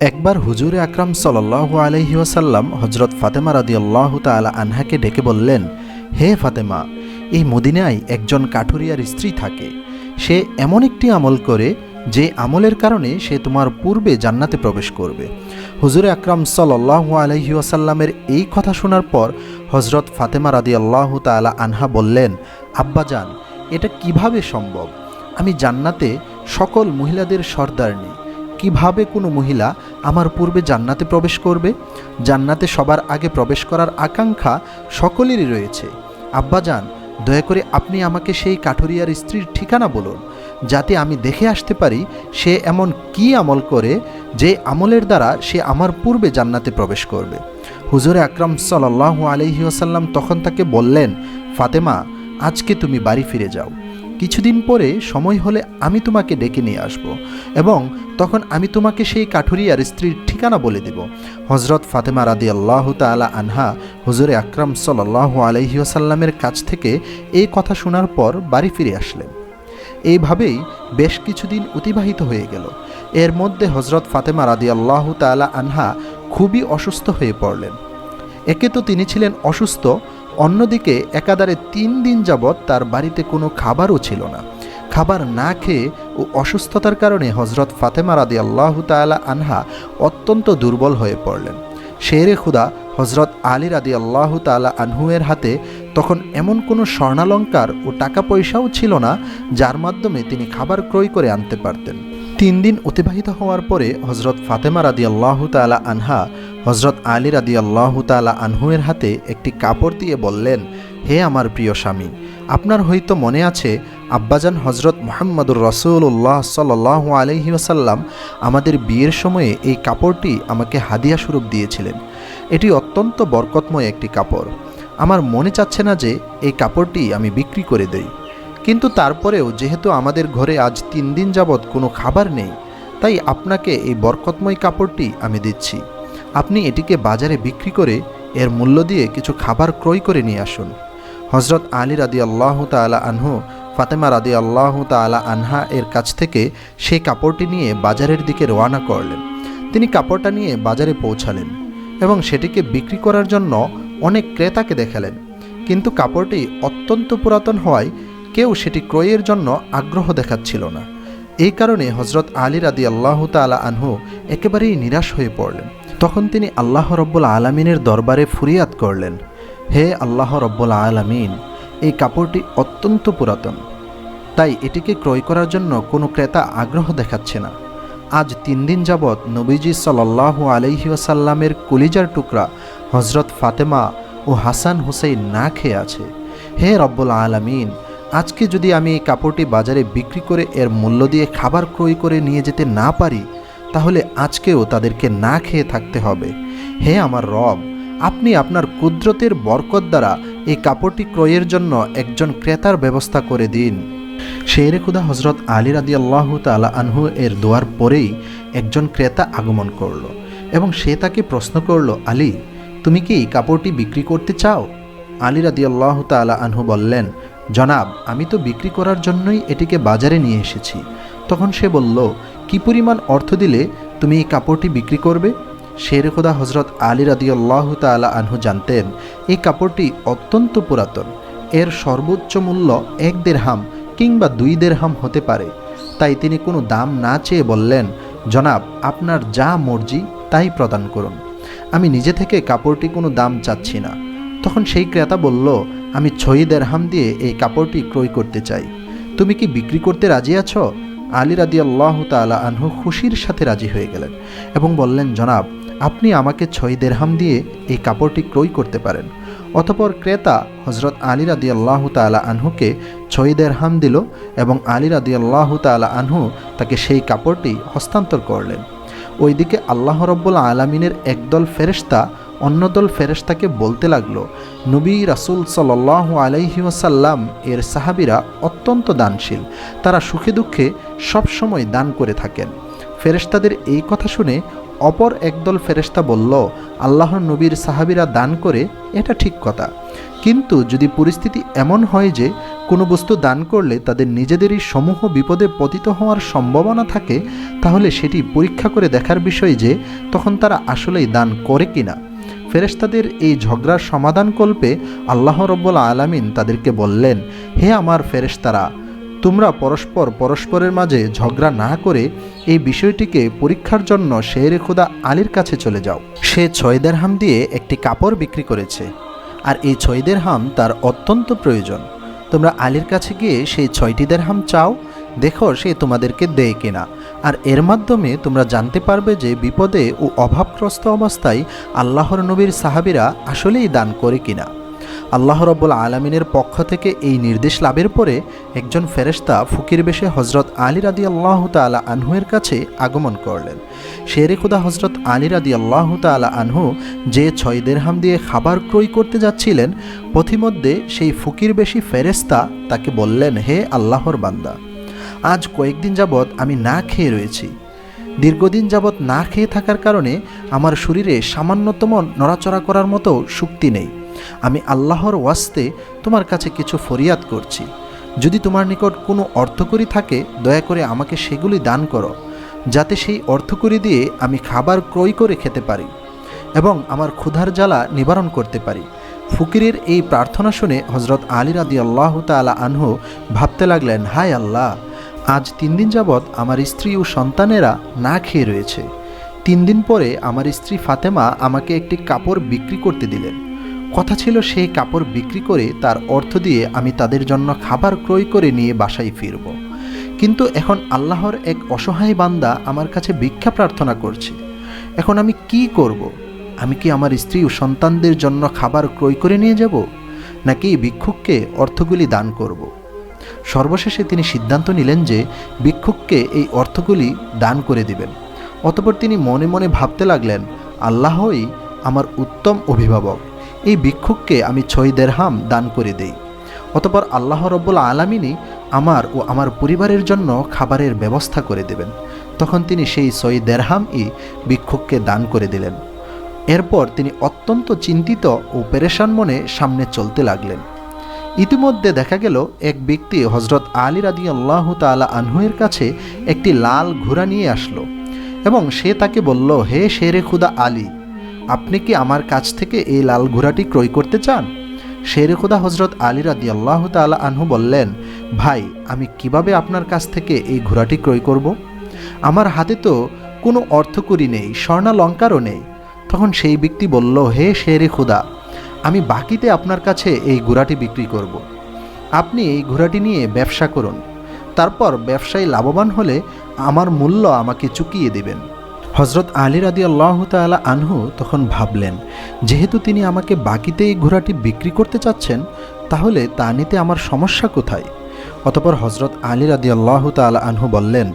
একবার হুজুরে আকরাম সাল্লাহ আলহি ওয়াসাল্লাম হজরত ফাতেমা রাদি আল্লাহ তালা আনহাকে ডেকে বললেন, হে ফাতেমা, এই মদিনায় একজন কাঠুরিয়ার স্ত্রী থাকে। সে এমন একটি আমল করে যে আমলের কারণে সে তোমার পূর্বে জান্নাতে প্রবেশ করবে। হুজুরে আকরাম সাল্লাহ আলহি ওয়াসাল্লামের এই কথা শোনার পর হজরত ফাতেমা রাদি আল্লাহ তালা আনহা বললেন আব্বাজান এটা কীভাবে সম্ভব? আমি জান্নাতে সকল মহিলাদের সর্দার সর্দারনি কীভাবে কোনো মহিলা আমার পূর্বে জান্নাতে প্রবেশ করবে? জান্নাতে সবার আগে প্রবেশ করার আকাঙ্ক্ষা সকলেরই রয়েছে। আব্বাজান, দয়া করে আপনি আমাকে সেই কাঠুরিয়ার স্ত্রীর ঠিকানা বলুন, যাতে আমি দেখে আসতে পারি সে এমন কি আমল করে যে আমলের দ্বারা সে আমার পূর্বে জান্নাতে প্রবেশ করবে। হুজুরে আকরাম সাল্লাহ আলহি আসাল্লাম তখন তাকে বললেন, ফাতেমা, আজকে তুমি বাড়ি ফিরে যাও। কিছুদিন পরে সময় হলে আমি তোমাকে ডেকে নিয়ে আসব এবং তখন আমি তোমাকে সেই কাঠুরিয়ার স্ত্রীর ঠিকানা বলে দেব। হজরত ফাতেমা রাদি আল্লাহ তালা আনহা হুজুরে আকরাম সাল্লাহ আলহি আসাল্লামের কাছ থেকে এই কথা শোনার পর বাড়ি ফিরে আসলেন। এইভাবেই বেশ কিছুদিন অতিবাহিত হয়ে গেল। এর মধ্যে হজরত ফাতেমা রাদি আল্লাহ তালা আনহা খুবই অসুস্থ হয়ে পড়লেন। একে তো তিনি ছিলেন অসুস্থ অন্যদিকে একাধারে তিন দিন যাবৎ তার বাড়িতে কোনো খাবারও ছিল না। খাবার না খেয়ে ও অসুস্থতার কারণে হজরত ফাতেমা রাদি আল্লাহ তালা আনহা অত্যন্ত দুর্বল হয়ে পড়লেন। শেরে খুদা হজরত আলী রাদি আল্লাহ তালা আনহুয়ের হাতে তখন এমন কোনো স্বর্ণালঙ্কার ও টাকা পয়সাও ছিল না, যার মাধ্যমে তিনি খাবার ক্রয় করে আনতে পারতেন। তিন দিন অতিবাহিত হওয়ার পরে হজরত ফাতেমা রাদি আল্লাহ তালা আনহা হজরত আলী রাদি আল্লাহ তালা আনহুয়ের হাতে একটি কাপড় দিয়ে বললেন, হে আমার প্রিয় স্বামী, আপনার হয়তো মনে আছে, আব্বাজান হজরত মোহাম্মদুর রসুল্লাহ সাল্লাহ আলহি আসাল্লাম আমাদের বিয়ের সময়ে এই কাপড়টি আমাকে হাদিয়া স্বরূপ দিয়েছিলেন। এটি অত্যন্ত বরকতময় একটি কাপড়। আমার মনে চাচ্ছে না যে এই কাপড়টি আমি বিক্রি করে দেই। কিন্তু তারপরেও যেহেতু আমাদের ঘরে আজ তিন দিন যাবৎ কোনো খাবার নেই, তাই আপনাকে এই বরকতময় কাপড়টি আমি দিচ্ছি। আপনি এটিকে বাজারে বিক্রি করে এর মূল্য দিয়ে কিছু খাবার ক্রয় করে নিয়ে আসুন। হজরত আলী রাদি আল্লাহ তালা আনহু, ফাতেমা রাদি আল্লাহ তালা আনহা এর কাছ থেকে সেই কাপড়টি নিয়ে বাজারের দিকে রওনা করলেন। তিনি কাপড়টা নিয়ে বাজারে পৌঁছালেন এবং সেটিকে বিক্রি করার জন্য অনেক ক্রেতাকে দেখালেন। কিন্তু কাপড়টি অত্যন্ত পুরাতন হওয়ায় কেউ সেটি ক্রয়ের জন্য আগ্রহ দেখাচ্ছিল না। এই কারণে হজরত আলী রাদি আল্লাহ তালা আনহু একেবারেই নিরাশ হয়ে পড়লেন। তখন তিনি আল্লাহ রব্বুল আলমিনের দরবারে ফুরিয়াদ করলেন, হে আল্লাহ রব্বুল আলমিন, এই কাপড়টি অত্যন্ত পুরাতন। তাই এটিকে ক্রয় করার জন্য কোনো ক্রেতা আগ্রহ দেখাচ্ছে না। আজ তিন দিন যাবৎ নবীজি সাল্লাহ আলহি ওয়াসাল্লামের কলিজার টুকরা হজরত ফাতেমা ও হাসান হুসেইন না খেয়ে আছে। হে রব্বুল আলমিন, আজকে যদি আমি এই কাপড়টি বাজারে বিক্রি করে এর মূল্য দিয়ে খাবার ক্রয় করে নিয়ে যেতে না পারি তাহলে আজকেও তাদেরকে না খেয়ে থাকতে হবে। হে আমার রব, আপনি আপনার কুদরতের বরকত দ্বারা এই কাপড়টি ক্রয়ের জন্য একজন ক্রেতার ব্যবস্থা করে দিন। শেরে খুদা হজরত আলী রাদি আল্লাহ তালা আনহু এর দোয়ার পরেই একজন ক্রেতা আগমন করল এবং সে তাকে প্রশ্ন করল, আলী, তুমি কি এই কাপড়টি বিক্রি করতে চাও? আলী রাদি আল্লাহ তালা আনহু বললেন, জনাব, আমি তো বিক্রি করার জন্যই এটিকে বাজারে নিয়ে এসেছি। তখন সে বলল কি পরিমাণ অর্থ দিলে তুমি এই কাপড়টি বিক্রি করবে? শের খোদা হজরত আলী রাদিয়াল্লাহ তালা আনহু জানতেন, এই কাপড়টি অত্যন্ত পুরাতন। এর সর্বোচ্চ মূল্য এক দেড়হাম কিংবা দুই দেড়হাম হতে পারে। তাই তিনি কোনো দাম না চেয়ে বললেন, জনাব, আপনার যা মর্জি তাই প্রদান করুন। আমি নিজে থেকে কাপড়টি কোনো দাম চাচ্ছি না। তখন সেই ক্রেতা বলল, আমি ছয় দেড়হাম দিয়ে এই কাপড়টি ক্রয় করতে চাই। তুমি কি বিক্রি করতে রাজি আছো? আলী রাদি আল্লাহ তালা আনহু খুশির সাথে রাজি হয়ে গেলেন এবং বললেন, জনাব, আপনি আমাকে ছয় দেড়হাম দিয়ে এই কাপড়টি ক্রয় করতে পারেন। অতপর ক্রেতা হজরত আলী রাদি আল্লাহ তালা আনহুকে ছয় দেড়হাম দিল এবং আলী রাদি আল্লাহ তালা আনহু তাকে সেই কাপড়টি হস্তান্তর করলেন। ওইদিকে আল্লাহ রব্বুল আলমিনের একদল ফেরেস্তা অন্য দল ফেরেস্তাকে বলতে লাগল, নবী রাসুল সাল্লাহ আলাইহি ওয়াসাল্লাম, এর সাহাবিরা অত্যন্ত দানশীল। তারা সুখে দুঃখে সবসময় দান করে থাকেন। ফেরেস্তাদের এই কথা শুনে অপর একদল ফেরেশতা বলল, আল্লাহর নবীর সাহাবিরা দান করে, এটা ঠিক কথা। কিন্তু যদি পরিস্থিতি এমন হয় যে কোনো বস্তু দান করলে তাদের নিজেদেরই সমূহ বিপদে পতিত হওয়ার সম্ভাবনা থাকে, তাহলে সেটি পরীক্ষা করে দেখার বিষয় যে তখন তারা আসলেই দান করে কিনা। ফেরেশতাদের এই ঝগড়ার সমাধান কল্পে আল্লাহ রব্বুল আলামিন তাদেরকে বললেন, হে আমার ফেরেশতারা, তোমরা পরস্পর পরস্পরের মাঝে ঝগড়া না করে এই বিষয়টিকে পরীক্ষার জন্য শেরে খুদা আলীর কাছে চলে যাও। সে ছয় হাম দিয়ে একটি কাপড় বিক্রি করেছে, আর এই ছয় হাম তার অত্যন্ত প্রয়োজন। তোমরা আলীর কাছে গিয়ে সেই ছয়টি হাম চাও, দেখো সে তোমাদেরকে দেয় কিনা। আর এর মাধ্যমে তোমরা জানতে পারবে যে বিপদে ও অভাবগ্রস্ত অবস্থায় আল্লাহর নবীর সাহাবিরা আসলেই দান করে কিনা। আল্লাহ রব্বুল আলমিনের পক্ষ থেকে এই নির্দেশ লাভের পরে একজন ফেরেশতা ফকির বেশে হজরত আলী রাদি আল্লাহ তালা আনহুয়ের কাছে আগমন করলেন। শেরে খুদা হজরত আলী রাদি আল্লাহ তালা আনহু যে ছয় দেড়হাম দিয়ে খাবার ক্রয় করতে যাচ্ছিলেন, পথিমধ্যে সেই ফকির বেশি ফেরেশতা তাকে বললেন, হে আল্লাহর বান্দা আজ কয়েকদিন যাবৎ আমি না খেয়ে রয়েছি। দীর্ঘদিন যাবৎ না খেয়ে থাকার কারণে আমার শরীরে সামান্যতম নড়াচড়া করার মতো শক্তি নেই। আমি আল্লাহর ওয়াস্তে তোমার কাছে কিছু ফরিয়াদ করছি। যদি তোমার নিকট কোনো অর্থকরী থাকে, দয়া করে আমাকে সেগুলি দান করো, যাতে সেই অর্থকরী দিয়ে আমি খাবার ক্রয় করে খেতে পারি এবং আমার ক্ষুধার জ্বালা নিবারণ করতে পারি। ফকিরের এই প্রার্থনা শুনে হজরত আলী রাদি আল্লাহ তালা আনহু ভাবতে লাগলেন, হায় আল্লাহ! আজ তিন দিন যাবৎ আমার স্ত্রী ও সন্তানেরা না খেয়ে রয়েছে। তিন দিন পরে আমার স্ত্রী ফাতেমা আমাকে একটি কাপড় বিক্রি করতে দিলেন। কথা ছিল সেই কাপড় বিক্রি করে তার অর্থ দিয়ে আমি তাদের জন্য খাবার ক্রয় করে নিয়ে বাসায় ফিরব। কিন্তু এখন আল্লাহর এক অসহায় বান্দা আমার কাছে ভিক্ষা প্রার্থনা করছে। এখন আমি কি করব। আমি কি আমার স্ত্রী ও সন্তানদের জন্য খাবার ক্রয় করে নিয়ে যাব? নাকি ভিক্ষুককে অর্থগুলি দান করব। সর্বশেষে তিনি সিদ্ধান্ত নিলেন যে ভিক্ষুককে এই অর্থগুলি দান করে দিবেন। অতপর তিনি মনে মনে ভাবতে লাগলেন, আল্লাহই আমার উত্তম অভিভাবক। এই ভিক্ষুককে আমি ছয় দেড়হাম দান করে দেই। অতপর আল্লাহ রব্বুল আলমিনই আমার ও আমার পরিবারের জন্য খাবারের ব্যবস্থা করে দেবেন। তখন তিনি সেই ছয় দেড়হাম ই ভিক্ষুককে দান করে দিলেন। এরপর তিনি অত্যন্ত চিন্তিত ও পেরেশান মনে সামনে চলতে লাগলেন। ইতিমধ্যে দেখা গেল এক ব্যক্তি হজরত আলী রাদি আল্লাহ তালা আনহুয়ের কাছে একটি লাল ঘোড়া নিয়ে আসলো এবং সে তাকে বলল, হে শেরে খুদা আলী, আপনি কি আমার কাছ থেকে এই লাল ঘোড়াটি ক্রয় করতে চান? শেরে খুদা হজরত আলী রাদি আল্লাহ তালা আনহু বললেন, ভাই, আমি কীভাবে আপনার কাছ থেকে এই ঘোড়াটি ক্রয় করব? আমার হাতে তো কোনো অর্থকরী নেই, স্বর্ণালঙ্কারও নেই। তখন সেই ব্যক্তি বলল, হে শেরে খুদা আমি বাকিতে আপনার কাছে এই ঘোড়াটি বিক্রি করব। আপনি এই ঘোড়াটি নিয়ে ব্যবসা করুন। তারপর ব্যবসায় লাভবান হলে আমার মূল্য আমাকে চুকিয়ে দেবেন। হজরত আলী রাদি আল্লাহ তালা আনহু তখন ভাবলেন, যেহেতু তিনি আমাকে বাকিতে এই ঘোড়াটি বিক্রি করতে চাচ্ছেন, তাহলে তা নিতে আমার সমস্যা কোথায়? অতপর হজরত আলী রাদি আল্লাহ তালা আনহু বললেন,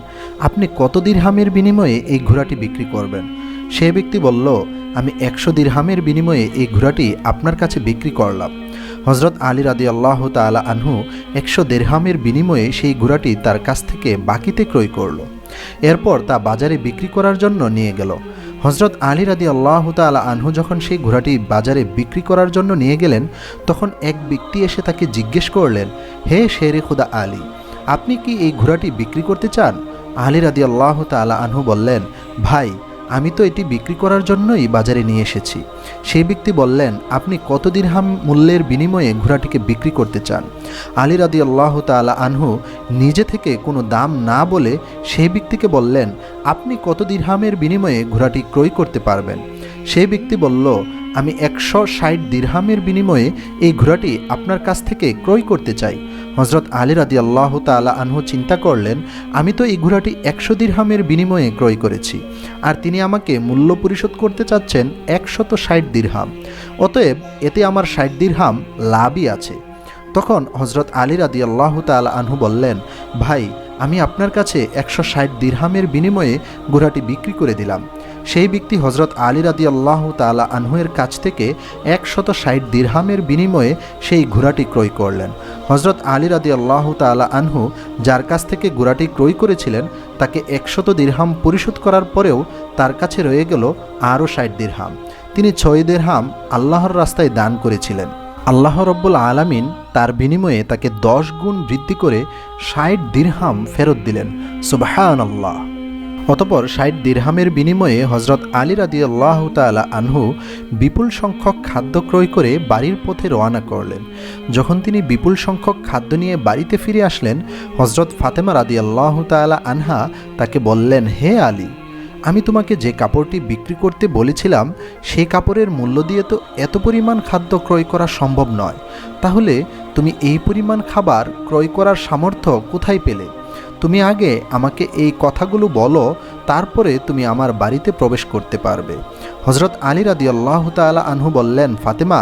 আপনি কত দিরহামের বিনিময়ে এই ঘোড়াটি বিক্রি করবেন? সে ব্যক্তি বলল, আমি একশো দিরহামের বিনিময়ে এই ঘোড়াটি আপনার কাছে বিক্রি করলাম। হজরত আলী রাদি আল্লাহ তালা আনহু একশো দেড়হামের বিনিময়ে সেই ঘোড়াটি তার কাছ থেকে বাকিতে ক্রয় করল। এরপর তা বাজারে বিক্রি করার জন্য নিয়ে গেল। হজরত আলী রাদি আল্লাহ তালা আনহু যখন সেই ঘোড়াটি বাজারে বিক্রি করার জন্য নিয়ে গেলেন, তখন এক ব্যক্তি এসে তাকে জিজ্ঞেস করলেন, হে শেরে খুদা আলী, আপনি কি এই ঘোড়াটি বিক্রি করতে চান? আলী রাদি আল্লাহ তালা আনহু বললেন, ভাই আমি তো এটি বিক্রি করার জন্যই বাজারে নিয়ে এসেছি। সেই ব্যক্তি বললেন, আপনি কত দিরহাম মূল্যের বিনিময়ে ঘোড়াটিকে বিক্রি করতে চান? আলী রাদি আল্লাহ তালা আনহু নিজে থেকে কোনো দাম না বলে সেই ব্যক্তিকে বললেন, আপনি কত দিরহামের বিনিময়ে ঘোড়াটি ক্রয় করতে পারবেন? সেই ব্যক্তি বলল, আমি একশো ষাট দিরহামের বিনিময়ে এই ঘোড়াটি আপনার কাছ থেকে ক্রয় করতে চাই। হজরত আলী রাদি আল্লাহ তালা আনহু চিন্তা করলেন, আমি তো এই ঘোড়াটি একশো দিরহামের বিনিময়ে ক্রয় করেছি, আর তিনি আমাকে মূল্য পরিশোধ করতে চাচ্ছেন একশত ষাট দিরহাম। অতএব এতে আমার ষাট দিরহাম লাভই আছে। তখন হজরত আলী রাদি আল্লাহ তাল আনহু বললেন, ভাই, আমি আপনার কাছে একশো ষাট দিরহামের বিনিময়ে ঘোড়াটি বিক্রি করে দিলাম। সেই ব্যক্তি হজরত আলী রাদি আল্লাহ তালা আনহুয়ের কাছ থেকে একশত ষাট দিরহামের বিনিময়ে সেই ঘোড়াটি ক্রয় করলেন। হজরত আলী রাদি আল্লাহ তালা আনহু যার কাছ থেকে ঘোড়াটি ক্রয় করেছিলেন, তাকে একশত দিরহাম পরিশোধ করার পরেও তার কাছে রয়ে গেল আরও ষাট দিরহাম। তিনি ছয় দিরহাম আল্লাহর রাস্তায় দান করেছিলেন। আল্লাহ রব্বুল আলামিন তার বিনিময়ে তাকে দশ গুণ বৃদ্ধি করে ষাট দিরহাম ফেরত দিলেন। সুবাহান আল্লাহ অতপর ষাট দিরহামের বিনিময়ে হজরত আলী রাদি আল্লাহ তালা আনহু বিপুল সংখ্যক খাদ্য ক্রয় করে বাড়ির পথে রওনা করলেন। যখন তিনি বিপুল সংখ্যক খাদ্য নিয়ে বাড়িতে ফিরে আসলেন, হজরত ফাতেমা রাদি আল্লাহ তালা আনহা তাকে বললেন, হে আলী, আমি তোমাকে যে কাপড়টি বিক্রি করতে বলেছিলাম সেই কাপড়ের মূল্য দিয়ে তো এত পরিমাণ খাদ্য ক্রয় করা সম্ভব নয়। তাহলে তুমি এই পরিমাণ খাবার ক্রয় করার সামর্থ্য কোথায় পেলে? তুমি আগে আমাকে এই কথাগুলো বলো, তারপরে তুমি আমার বাড়িতে প্রবেশ করতে পারবে। হজরত আলী রাদি আল্লাহ তালা আনহু বললেন, ফাতেমা,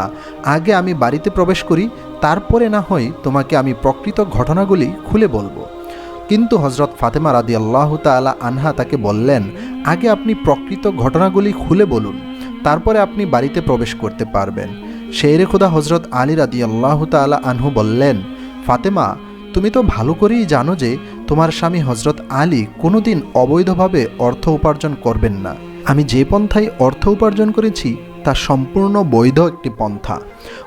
আগে আমি বাড়িতে প্রবেশ করি, তারপরে না হয় তোমাকে আমি প্রকৃত ঘটনাগুলি খুলে বলব। কিন্তু হজরত ফাতেমা রাদি আল্লাহ তালা আনহা তাকে বললেন, আগে আপনি প্রকৃত ঘটনাগুলি খুলে বলুন, তারপরে আপনি বাড়িতে প্রবেশ করতে পারবেন। শেরে খুদা হজরত আলী রাদি আল্লাহ তালা আনহু বললেন, ফাতেমা তুমি তো ভালো করেই জানো যে তোমার স্বামী হজরত আলী কোনোদিন অবৈধভাবে অর্থ উপার্জন করবেন না। আমি যে পন্থায় অর্থ উপার্জন করেছি, তা সম্পূর্ণ বৈধ একটি পন্থা।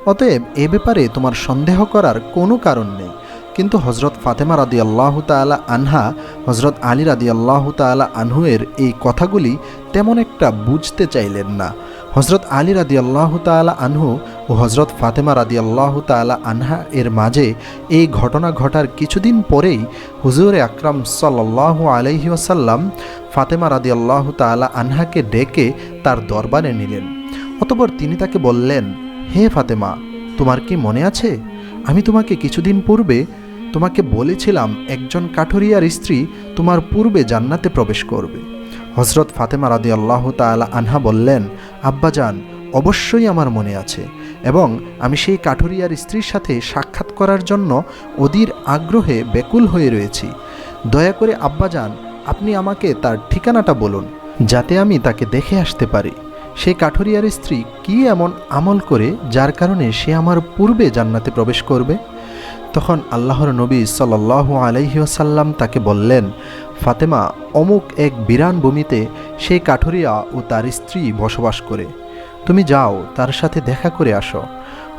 অতএব এ ব্যাপারে তোমার সন্দেহ করার কোনো কারণ নেই। কিন্তু হজরত ফাতেমা রাদি আল্লাহ তালা আনহা হজরত আলী রাদি আল্লাহ তালা আনহুয়ের এই কথাগুলি তেমন একটা বুঝতে চাইলেন না। হজরত আলী রাদি আল্লাহ তালা আনহু ও হজরত ফাতেমা রাদি আল্লাহ তালা আনহা এর মাঝে এই ঘটনা ঘটার কিছুদিন পরেই হুজুরে আকরাম সাল্লাহ আলহি আসাল্লাম ফাতেমা রাদি আল্লাহ তালা আনহাকে ডেকে তার দরবারে নিলেন। অতপর তিনি তাকে বললেন, হে ফাতেমা, তোমার কি মনে আছে? আমি তোমাকে কিছুদিন পূর্বে তোমাকে বলেছিলাম একজন কাঠুরিয়ার স্ত্রী তোমার পূর্বে জান্নাতে প্রবেশ করবে। হজরত ফাতেমা রাদি আল্লাহ তালা আনহা বললেন আব্বাজান, অবশ্যই আমার মনে আছে এবং আমি সেই কাঠুরিয়ার স্ত্রীর সাথে সাক্ষাৎ করার জন্য অধীর আগ্রহে বেকুল হয়ে রয়েছি। দয়া করে আব্বাজান, আপনি আমাকে তার ঠিকানাটা বলুন, যাতে আমি তাকে দেখে আসতে পারি। সেই কাঠুরিয়ার স্ত্রী কি এমন আমল করে যার কারণে সে আমার পূর্বে জান্নাতে প্রবেশ করবে? তখন আল্লাহর নবী সাল্লাহ আলহিউসাল্লাম তাকে বললেন ফাতেমা অমুক এক বিরান ভূমিতে সেই কাঠুরিয়া ও তার স্ত্রী বসবাস করে। তুমি যাও, তার সাথে দেখা করে আসো।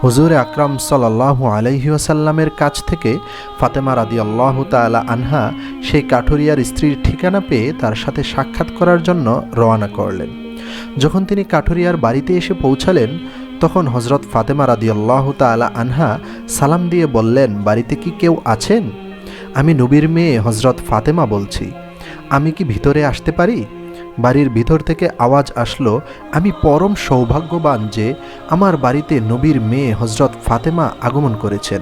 হুজুর আকরাম সাল্লাহ আলহিউসাল্লামের কাছ থেকে ফাতেমা রাদি আল্লাহ তালা আনহা সেই কাঠুরিয়ার স্ত্রীর ঠিকানা পেয়ে তার সাথে সাক্ষাৎ করার জন্য রওনা করলেন। যখন তিনি কাঠুরিয়ার বাড়িতে এসে পৌঁছালেন, তখন হজরত ফাতেমা রাদিয়াল্লাহ তালা আনহা সালাম দিয়ে বললেন, বাড়িতে কি কেউ আছেন? আমি নবীর মেয়ে হজরত ফাতেমা বলছি, আমি কি ভিতরে আসতে পারি? বাড়ির ভিতর থেকে আওয়াজ আসলো, আমি পরম সৌভাগ্যবান যে আমার বাড়িতে নবীর মেয়ে হজরত ফাতেমা আগমন করেছেন।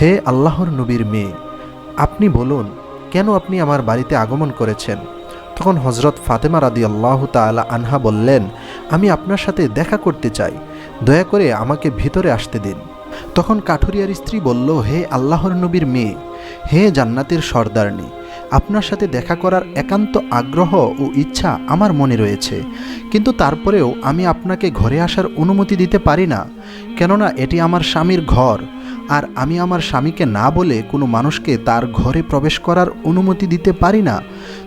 হে আল্লাহর নবীর মেয়ে, আপনি বলুন, কেন আপনি আমার বাড়িতে আগমন করেছেন? তখন হজরত ফাতেমা রাদি আল্লাহ তালা আনহা বললেন, আমি আপনার সাথে দেখা করতে চাই, দয়া করে আমাকে ভিতরে আসতে দিন। তখন কাঠুরিয়ার স্ত্রী বলল, হে আল্লাহর নবীর মেয়ে, হে জান্নাতের সর্দারনি, আপনার সাথে দেখা করার একান্ত আগ্রহ ও ইচ্ছা আমার মনে রয়েছে। কিন্তু তারপরেও আমি আপনাকে ঘরে আসার অনুমতি দিতে পারি না, কেননা এটি আমার স্বামীর ঘর। আর আমি আমার স্বামীকে না বলে কোনো মানুষকে তার ঘরে প্রবেশ করার অনুমতি দিতে পারি না।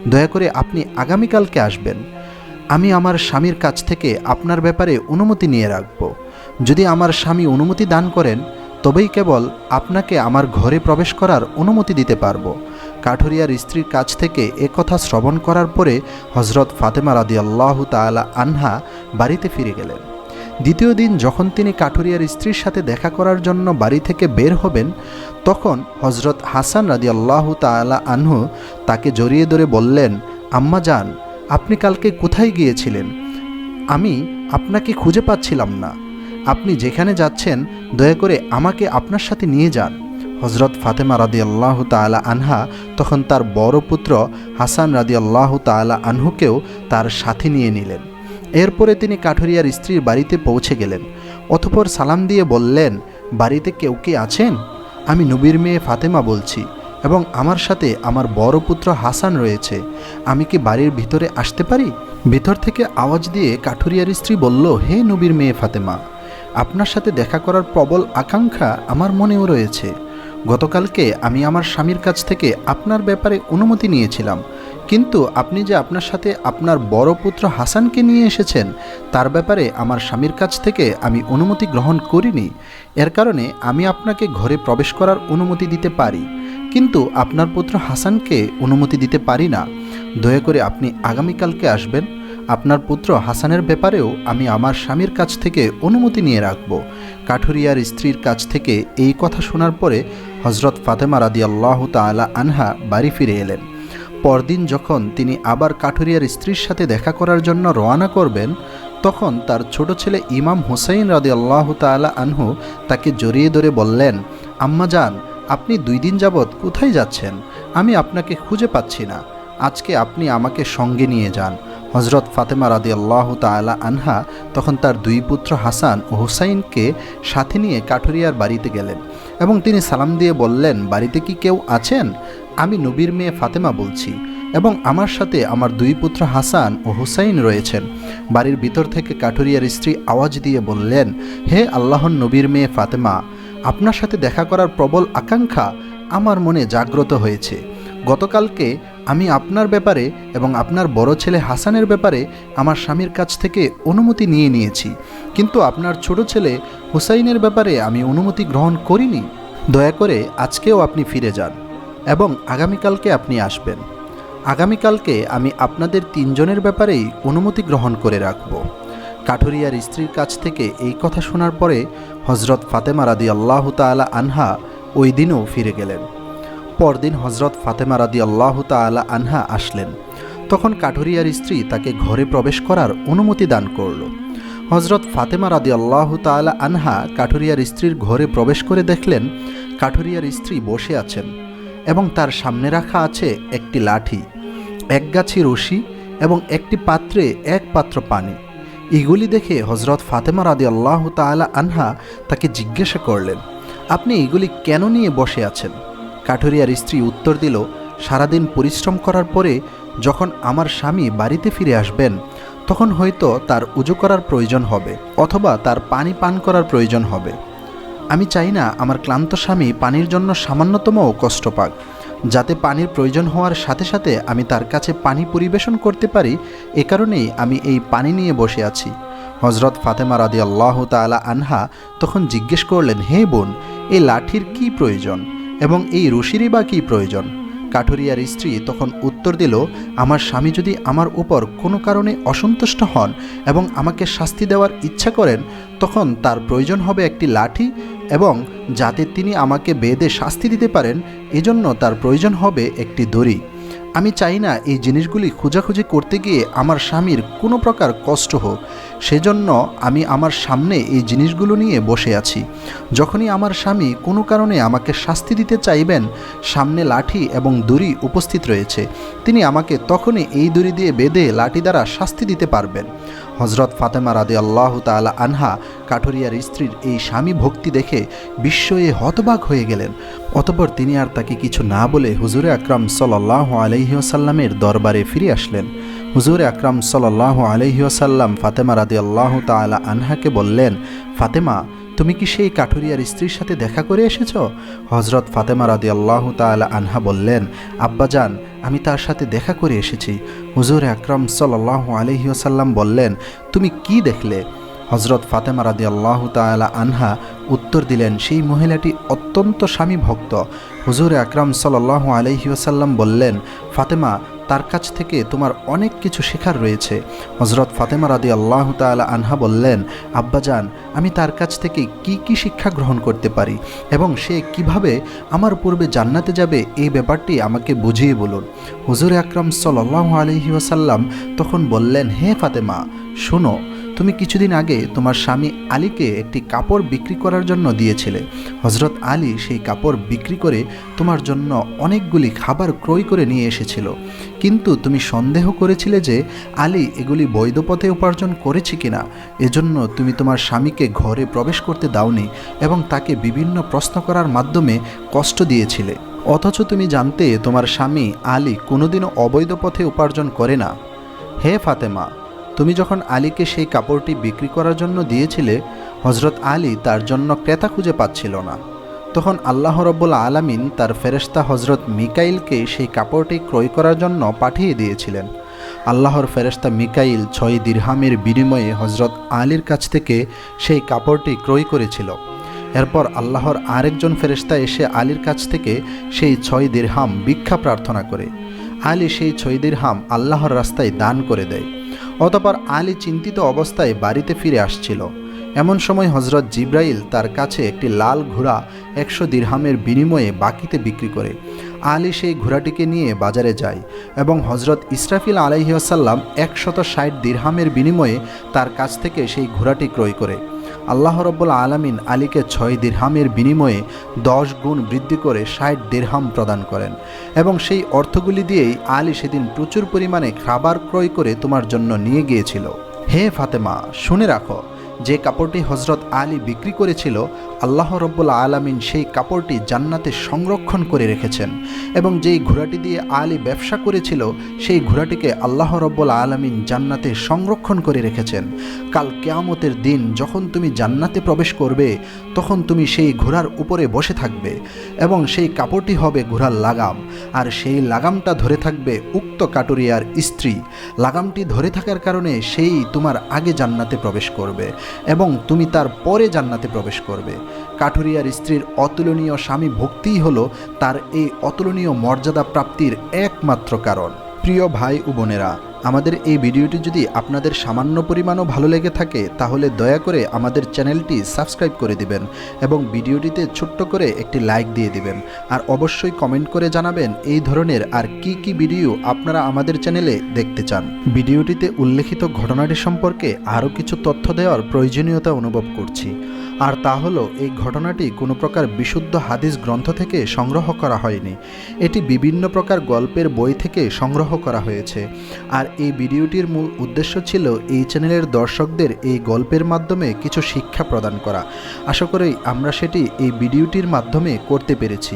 দয়া করে আপনি আগামীকালকে আসবেন। আমি আমার স্বামীর কাছ থেকে আপনার ব্যাপারে অনুমতি নিয়ে রাখব। যদি আমার স্বামী অনুমতি দান করেন, তবেই কেবল আপনাকে আমার ঘরে প্রবেশ করার অনুমতি দিতে পারব। কাঠুরিয়ার স্ত্রীর কাছ থেকে কথা শ্রবণ করার পরে হজরত ফাতেমা রাদি আল্লাহ তালা আনহা বাড়িতে ফিরে গেলেন। দ্বিতীয় দিন যখন তিনি কাঠুরিয়ার স্ত্রীর সাথে দেখা করার জন্য বাড়ি থেকে বের হবেন, তখন হজরত হাসান রাদি আল্লাহ তালা আনহু তাকে জড়িয়ে ধরে বললেন, আম্মা যান আপনি কালকে কোথায় গিয়েছিলেন? আমি আপনাকে খুঁজে পাচ্ছিলাম না। আপনি যেখানে যাচ্ছেন, দয়া করে আমাকে আপনার সাথে নিয়ে যান। হজরত ফাতেমা রাদি আল্লাহ তালা আনহা তখন তার বড় পুত্র হাসান রাদি আল্লাহ তালা আনহুকেও তার সাথে নিয়ে নিলেন। এরপরে তিনি কাঠুরিয়ার স্ত্রীর বাড়িতে পৌঁছে গেলেন। অতপর সালাম দিয়ে বললেন, বাড়িতে কেউ কি আছেন? আমি নবীর মেয়ে ফাতেমা বলছি এবং আমার সাথে আমার বড় পুত্র হাসান রয়েছে। আমি কি বাড়ির ভিতরে আসতে পারি? ভিতর থেকে আওয়াজ দিয়ে কাঠুরিয়ার স্ত্রী বলল, হে নবীর মেয়ে ফাতেমা আপনার সাথে দেখা করার প্রবল আকাঙ্ক্ষা আমার মনেও রয়েছে। গতকালকে আমি আমার স্বামীর কাছ থেকে আপনার ব্যাপারে অনুমতি নিয়েছিলাম। কিন্তু আপনি যে আপনার সাথে আপনার বড় পুত্র হাসানকে নিয়ে এসেছেন, তার ব্যাপারে আমার স্বামীর কাছ থেকে আমি অনুমতি গ্রহণ করিনি। এর কারণে আমি আপনাকে ঘরে প্রবেশ করার অনুমতি দিতে পারি। কিন্তু আপনার পুত্র হাসানকে অনুমতি দিতে পারি না। দয়া করে আপনি আগামীকালকে আসবেন। আপনার পুত্র হাসানের ব্যাপারেও আমি আমার স্বামীর কাছ থেকে অনুমতি নিয়ে রাখব। কাঠুরিয়ার স্ত্রীর কাছ থেকে এই কথা শোনার পরে হজরত ফাতেমা রাদি আল্লাহ তালা আনহা বাড়ি ফিরে এলেন। পরদিন যখন তিনি আবার কাঠুরিয়ার স্ত্রীর সাথে দেখা করার জন্য রওনা করবেন, তখন তার ছোট ছেলে ইমাম হুসাইন রাদি আল্লাহ তালা আনহু তাকে জড়িয়ে ধরে বললেন, আম্মা যান, আপনি দুই দিন যাবৎ কোথায় যাচ্ছেন? আমি আপনাকে খুঁজে পাচ্ছি না। আজকে আপনি আমাকে সঙ্গে নিয়ে যান। হজরত ফাতেমা রাদি আল্লাহ তালা আনহা তখন তার দুই পুত্র হাসান ও হুসাইনকে সাথে নিয়ে কাঠুরিয়ার বাড়িতে গেলেন এবং তিনি সালাম দিয়ে বললেন, বাড়িতে কি কেউ আছেন? আমি নবীর মেয়ে ফাতেমা বলছি এবং আমার সাথে আমার দুই পুত্র হাসান ও হুসাইন রয়েছেন। বাড়ির ভিতর থেকে কাঠুরিয়ার স্ত্রী আওয়াজ দিয়ে বললেন, হে আল্লাহর নবীর মেয়ে ফাতেমা, আপনার সাথে দেখা করার প্রবল আকাঙ্ক্ষা আমার মনে জাগ্রত হয়েছে। গতকালকে আমি আপনার ব্যাপারে এবং আপনার বড় ছেলে হাসানের ব্যাপারে আমার স্বামীর কাছ থেকে অনুমতি নিয়ে নিয়েছি। কিন্তু আপনার ছোট ছেলে হুসাইনের ব্যাপারে আমি অনুমতি গ্রহণ করিনি। দয়া করে আজকেও আপনি ফিরে যান এবং আগামীকালকে আপনি আসবেন। আগামীকালকে আমি আপনাদের তিনজনের ব্যাপারেই অনুমতি গ্রহণ করে রাখব। কাঠুরিয়ার স্ত্রীর কাছ থেকে এই কথা শোনার পরে হজরত ফাতেমা রাদি আল্লাহ তালা আনহা ওই দিনও ফিরে গেলেন। পরদিন হজরত ফাতেমা রাদি আল্লাহ তালা আনহা আসলেন। তখন কাঠুরিয়ার স্ত্রী তাকে ঘরে প্রবেশ করার অনুমতি দান করল। হজরত ফাতেমা রাদি আল্লাহ তালা আনহা কাঠুরিয়ার স্ত্রীর ঘরে প্রবেশ করে দেখলেন কাঠুরিয়ার স্ত্রী বসে আছেন এবং তার সামনে রাখা আছে একটি লাঠি, এক গাছি রশি এবং একটি পাত্রে এক পাত্র পানি। এগুলি দেখে হজরত ফাতেমা রাদি আল্লাহ তালা আনহা তাকে জিজ্ঞাসা করলেন, আপনি এগুলি কেন নিয়ে বসে আছেন? কাঠুরিয়ার স্ত্রী উত্তর দিল, সারাদিন পরিশ্রম করার পরে যখন আমার স্বামী বাড়িতে ফিরে আসবেন, তখন হয়তো তার উজু করার প্রয়োজন হবে অথবা তার পানি পান করার প্রয়োজন হবে। আমি চাই না আমার ক্লান্ত স্বামী পানির জন্য সামান্যতমও কষ্ট পাক যাতে পানির প্রয়োজন হওয়ার সাথে সাথে আমি তার কাছে পানি পরিবেশন করতে পারি, এ কারণেই আমি এই পানি নিয়ে বসে আছি। হজরত ফাতেমা রাদি আল্লাহ তালা আনহা তখন জিজ্ঞেস করলেন, হে বোন এই লাঠির কি প্রয়োজন? এবং এই রশিরই বা কী প্রয়োজন? কাঠুরিয়ার স্ত্রী তখন উত্তর দিল, আমার স্বামী যদি আমার উপর কোনো কারণে অসন্তুষ্ট হন এবং আমাকে শাস্তি দেওয়ার ইচ্ছা করেন, তখন তার প্রয়োজন হবে একটি লাঠি এবং যাতে তিনি আমাকে বেদে শাস্তি দিতে পারেন, এজন্য তার প্রয়োজন হবে একটি দড়ি। আমি চাই না এই জিনিসগুলি খোঁজাখুঁজি করতে গিয়ে আমার স্বামীর কোনো প্রকার কষ্ট হোক। সেজন্য আমি আমার সামনে এই জিনিসগুলো নিয়ে বসে আছি। যখনই আমার স্বামী কোনো কারণে আমাকে শাস্তি দিতে চাইবেন, সামনে লাঠি এবং দড়ি উপস্থিত রয়েছে। তিনি আমাকে তখনই এই দড়ি দিয়ে বেঁধে লাঠি দ্বারা শাস্তি দিতে পারবেন। হজরত ফাতেমা রাদে আল্লাহ তালা আনহা কাঠুরিয়ার স্ত্রীর এই স্বামী ভক্তি দেখে বিস্ময়ে হতবাক হয়ে গেলেন। অতপর তিনি আর তাকে কিছু না বলে হুজুরে আকরাম সাল্লাহ আলহিউসাল্লামের দরবারে ফিরে আসলেন। হুজুরে আকরাম সাল্লাহ আলহিউসাল্লাম ফাতেমা রাদি আল্লাহ তালা আনহাকে বললেন, ফাতেমা, তুমি কি সেই কাঠুরিয়ার স্ত্রীর সাথে দেখা করে এসেছ? হজরত ফাতেমা রাদি আল্লাহ তালা আনহা বললেন, আব্বাজান, আমি তার সাথে দেখা করে এসেছি। হুজুর আকরম সাল্লাহ আলহিউসাল্লাম বললেন, তুমি কি দেখলে? হজরত ফাতেমা রাদি আল্লাহ তালা আনহা উত্তর দিলেন, সেই মহিলাটি অত্যন্ত স্বামী ভক্ত। হুজুর আকরাম সাল্লাহ আলহিউসাল্লাম বললেন, ফাতেমা, তার কাছ থেকে তোমার অনেক কিছু শেখার রয়েছে। হজরত ফাতেমা রাদি আল্লাহ তালা আনহা বললেন, আব্বাজান, আমি তার কাছ থেকে কি কি শিক্ষা গ্রহণ করতে পারি এবং সে কীভাবে আমার পূর্বে জান্নাতে যাবে, এই ব্যাপারটি আমাকে বুঝিয়ে বলুন? হুজুর আকরম সাল্লাহ আলহি ওয়াসাল্লাম তখন বললেন, হে ফাতেমা, শোনো তুমি কিছুদিন আগে তোমার স্বামী আলীকে একটি কাপড় বিক্রি করার জন্য দিয়েছিলে। হজরত আলী সেই কাপড় বিক্রি করে তোমার জন্য অনেকগুলি খাবার ক্রয় করে নিয়ে এসেছিল। কিন্তু তুমি সন্দেহ করেছিলে যে আলী এগুলি বৈধ পথে উপার্জন করেছে কিনা। এজন্য তুমি তোমার স্বামীকে ঘরে প্রবেশ করতে দাওনি এবং তাকে বিভিন্ন প্রশ্ন করার মাধ্যমে কষ্ট দিয়েছিলে। অথচ তুমি জানতে তোমার স্বামী আলী কোনোদিনও অবৈধ পথে উপার্জন করে না। হে ফাতেমা তুমি যখন আলীকে সেই কাপড়টি বিক্রি করার জন্য দিয়েছিলে হজরত আলী তার জন্য ক্রেতা খুঁজে পাচ্ছিল না। তখন আল্লাহ রব্বুল আলামিন তার ফেরেশতা হজরত মিকাইলকে সেই কাপড়টি ক্রয় করার জন্য পাঠিয়ে দিয়েছিলেন। আল্লাহর ফেরেশতা মিকাইল ছয় দিরহামের বিনিময়ে হজরত আলীর কাছ থেকে সেই কাপড়টি ক্রয় করেছিল। এরপর আল্লাহর আরেকজন ফেরেশতা এসে আলীর কাছ থেকে সেই ছয় দিরহাম ভিক্ষা প্রার্থনা করে। আলী সেই ছয় দিরহাম আল্লাহর রাস্তায় দান করে দেয়। অতপর আলী চিন্তিত অবস্থায় বাড়িতে ফিরে আসছিল। এমন সময় হজরত জিব্রাইল তার কাছে একটি লাল ঘোড়া একশো দিরহামের বিনিময়ে বাকিতে বিক্রি করে। আলী সেই ঘোড়াটিকে নিয়ে বাজারে যায় এবং হজরত ইসরাফিল আলাইহাসাল্লাম একশত ষাট দিরহামের বিনিময়ে তার কাছ থেকে সেই ঘোড়াটি ক্রয় করে। আল্লাহ রব্বুল আলমিন আলীকে ছয় দীর্হামের বিনিময়ে দশ গুণ বৃদ্ধি করে ষাট দীর্হাম প্রদান করেন এবং সেই অর্থগুলি দিয়েই আলী সেদিন প্রচুর পরিমাণে খাবার ক্রয় করে তোমার জন্য নিয়ে গিয়েছিল। হে ফাতেমা, শুনে রাখো যে কাপড়টি হজরত আলী বিক্রি করেছিল, আল্লাহ রব্বুল আলামিন সেই কাপড়টি জান্নাতে সংরক্ষণ করে রেখেছেন এবং যেই ঘোড়াটি দিয়ে আলী ব্যবসা করেছিল, সেই ঘোড়াটিকে আল্লাহ রব্বুল আলামিন জান্নাতে সংরক্ষণ করে রেখেছেন। কাল কেয়ামতের দিন যখন তুমি জান্নাতে প্রবেশ করবে, তখন তুমি সেই ঘোড়ার উপরে বসে থাকবে এবং সেই কাপড়টি হবে ঘোড়ার লাগাম। আর সেই লাগামটা ধরে থাকবে উক্ত কাটুরিয়ার স্ত্রী। লাগামটি ধরে থাকার কারণে সেই তোমার আগে জান্নাতে প্রবেশ করবে। এবং তুমি তার পরে জান্নাতে প্রবেশ করবে। কাঠুরিয়ার স্ত্রীর অতুলনীয় স্বামী ভক্তিই হলো তার এই অতুলনীয় মর্যাদা প্রাপ্তির একমাত্র কারণ। প্রিয় ভাই ও বোনেরা আমাদের এই ভিডিওটি যদি আপনাদের সামান্য পরিমাণও ভালো লেগে থাকে, তাহলে দয়া করে আমাদের চ্যানেলটি সাবস্ক্রাইব করে দিবেন এবং ভিডিওটিতে ছোট্ট করে একটি লাইক দিয়ে দিবেন। আর অবশ্যই কমেন্ট করে জানাবেন এই ধরনের আর কি কি ভিডিও আপনারা আমাদের চ্যানেলে দেখতে চান। ভিডিওটিতে উল্লেখিত ঘটনাটি সম্পর্কে আরও কিছু তথ্য দেওয়ার প্রয়োজনীয়তা অনুভব করছি। আর তা হলো, এই ঘটনাটি কোনো প্রকার বিশুদ্ধ হাদিস গ্রন্থ থেকে সংগ্রহ করা হয়নি। এটি বিভিন্ন প্রকার গল্পের বই থেকে সংগ্রহ করা হয়েছে। আর এই ভিডিওটির মূল উদ্দেশ্য ছিল এই চ্যানেলের দর্শকদের এই গল্পের মাধ্যমে কিছু শিক্ষা প্রদান করা। আশা করি আমরা সেটি এই ভিডিওটির মাধ্যমে করতে পেরেছি।